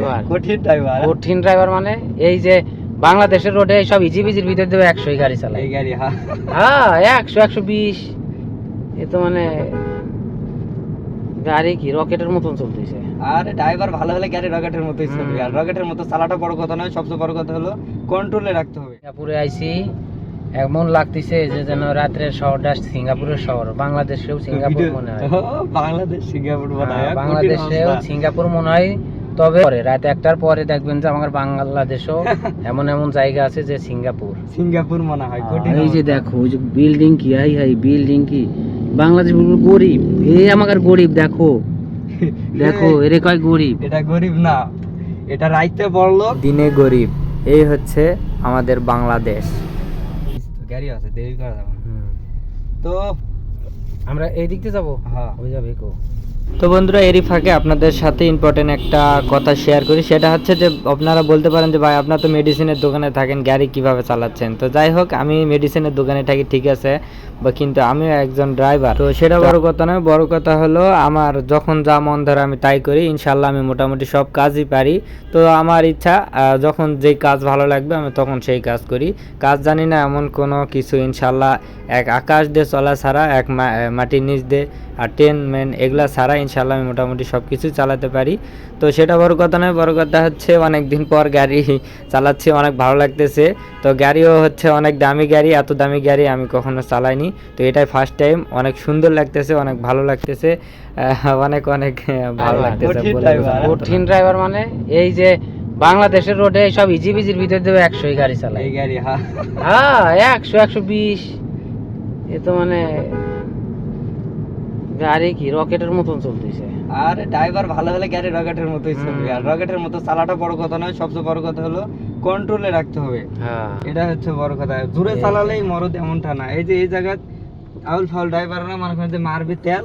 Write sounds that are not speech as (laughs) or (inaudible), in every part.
Driver কঠিন driver কঠিন driver মানে এই যে বাংলাদেশের রোডে সব ইজি বিজির ভিতর দেবে একশোই গাড়ি চালায়। এই গাড়ি হ্যাঁ। হ্যাঁ একশো একশো বিশ। এ তো মানে গাড়ি কি রকেটের মতন চলতেছে। আর ড্রাইভার ভালো হলে গাড়ি রকেটের মতোই চলবে। আর রকেটের মতো চালাটা বড় কথা নয় সবচেয়ে বড় কথা হলো কন্ট্রোলে রাখতে হবে। সিঙ্গাপুরে আইছি এমন লাগতেছে যে যেন রাত্রের শহরটা সিঙ্গাপুরের শহর বাংলাদেশেও সিঙ্গাপুর মনে হয়। বাংলাদেশ সিঙ্গাপুর মনে হয়। হ্যাঁ, বাংলাদেশেও সিঙ্গাপুর মনে হয় তবে পরে রাত একটার পরে দেখবেন যে আমার বাংলাদেশেও (laughs) এমন এমন জায়গা আছে যে সিঙ্গাপুর। সিঙ্গাপুর মনে হয় এই যে দেখো ওই যে বিল্ডিং কি? হাই হাই বিল্ডিং কি? বাংলাদেশ গরিব। এই আমার গরিব দেখো। (laughs) দেখো এরে কয় গরিব? এটা গরিব না এটা রাইতে বড় দিনে গরিব। এই হচ্ছে আমাদের বাংলাদেশ। গাড়ি আছে দেরি করা যাবে তো আমরা এই দিক দিয়ে যাব? হ্যাঁ। ওই যাবে কো? তো বন্ধুরা এরই ফাঁকে আপনাদের সাথে ইম্পর্টেন্ট একটা কথা শেয়ার করি। সেটা হচ্ছে যে আপনারা বলতে পারেন যে ভাই আপনার তো মেডিসিনের দোকানে থাকেন গাড়ি কীভাবে চালাচ্ছেন? তো যাই হোক আমি মেডিসিনের দোকানে থাকি ঠিক আছে। বা কিন্তু আমিও একজন ড্রাইভার তো সেটা বড় কথা নয় বড় কথা হলো আমার যখন যা মন ধরে আমি তাই করি। ইনশাল্লাহ আমি মোটামুটি সব কাজই পারি। তো আমার ইচ্ছা যখন যেই কাজ ভালো লাগবে আমি তখন সেই কাজ করি। কাজ জানি না এমন কোনো কিছু ইনশাল্লাহ এক আকাশ দিয়ে চলা ছাড়া এক মাটির নিচ দিয়ে আর ট্রেন মেন এগুলা ছাড়া ইনশাল্লাহ আমি মোটামুটি সব কিছু চালাতে পারি। তো সেটা বড় কথা নয় বড় কথা হচ্ছে অনেক দিন পর গাড়ি চালাচ্ছি অনেক ভালো লাগতেছে। তো গাড়িও হচ্ছে অনেক দামি গাড়ি এত দামি গাড়ি আমি কখনো চালাইনি। তো এটাই ফার্স্ট টাইম অনেক সুন্দর লাগতেছে অনেক ভালো লাগতেছে। আহ, অনেক অনেক ভালো লাগতেছে কঠিন ড্রাইভার মানে এই যে বাংলাদেশের রোডে সব ইজি বিজির ভিতর দেবে একশোই গাড়ি চালায়। এই গাড়ি হ্যাঁ হ্যাঁ একশো একশো বিশ। এ তো মানে গাড়ি কি রকেটের মতন চলতেছে? আর ড্রাইভার ভালো হলে গাড়ি রকেটের মতোই চলবে। আর রকেটের মতো চালাটা বড় কথা নয় সবচেয়ে বড় কথা হলো কন্ট্রোলে রাখতে হবে। হ্যাঁ। এটা হচ্ছে বড় কথা। জোরে চালালেই মরদ এমনটা না। এই যে এই জায়গা আউল ফাউল ড্রাইভাররা মনে করেন যে মারবে তেল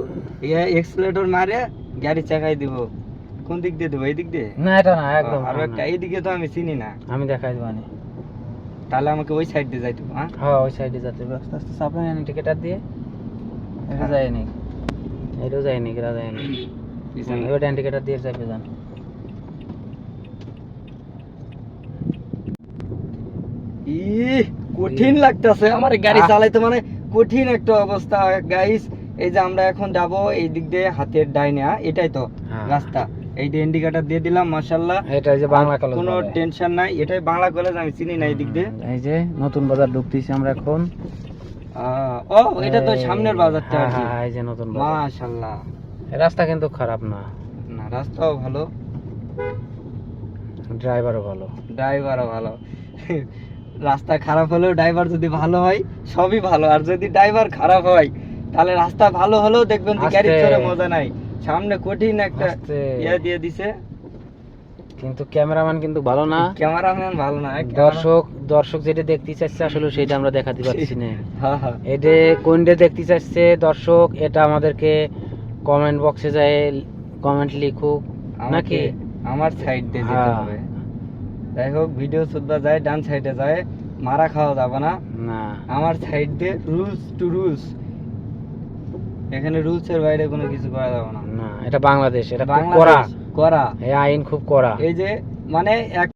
এক্সিলেটর মারে গাড়ি চাকাই দিব। কোন দিক দিয়ে দেবো? এই দিক দিয়ে? না এটা না একদম আর একটা। এই দিকে তো আমি চিনি না। আমি দেখাই দেবানি তাহলে আমাকে ওই সাইড দিয়ে যাইতে হবে, হ্যাঁ? হ্যাঁ ওই সাইডে যাইতে হবে। আস্তে আস্তে সাপ্লাই আনি টিকেট দিয়ে। এটা হ্যাঁ। যায়নি এটাও যায়নি এরা যায়নি। পিছনে। এবার টিকেট দিয়ে যাবে যান কঠিন লাগতেছে। আমার গাড়ি চালাইতে মানে কঠিন একটা অবস্থা। গাইস এই যে আমরা এখন যাব এই দিক দিয়ে হাতের ডাইনে হ্যাঁ? এটাই তো হ্যাঁ। রাস্তা। এই যে ইন্ডিকেটর দিয়ে দিলাম মাশাআল্লাহ। এটা যে বাংলা কলেজ কোনো টেনশন নাই। এটাই বাংলা কলেজ আমি চিনি না এই দিক দিয়ে। এই যে নতুন বাজার ঢুকতেছি আমরা এখন। ও এটা তো সামনের বাজারটা আর হ্যাঁ, কি। হ্যাঁ, এই যে নতুন বাজার। মাশাআল্লাহ। রাস্তা কিন্তু খারাপ না। না রাস্তাও ভালো। ড্রাইভারও ভালো। ড্রাইভারও ভালো। রাস্তা খারাপ হলেও ড্রাইভার যদি ভালো হয় সবই ভালো। আর যদি ড্রাইভার খারাপ হয় তাহলে রাস্তা ভালো হলেও দেখবেন যে গাড়ি চড়ে মজা নাই। সামনে কঠিন একটা। ইয়ে দিয়ে দিছে। কিন্তু ক্যামেরাম্যান কিন্তু ভালো না। ক্যামেরাম্যান ভালো না দর্শক দর্শক যেটা দেখতে চাচ্ছে আসলে সেটা আমরা দেখাতে (laughs) পারছি না। হ্যাঁ হ্যাঁ। এটা কোনটা দেখতে চাচ্ছে দর্শক এটা আমাদেরকে কমেন্ট বক্সে যায় কমেন্ট লিখুক নাকি? আমার সাইড দিয়ে যেতে হ্যাঁ। হবে। যাই হোক ভিডিও সুদ্ধা যায় ডান সাইডে যায় মারা খাওয়া যাবে না। না। আমার সাইড দিয়ে রুলস টু রুলস এখানে রুলস এর বাইরে কোনো কিছু করা যাবে না। না এটা বাংলাদেশ এটা কড়া করা এই আইন খুব করা। এই যে মানে এক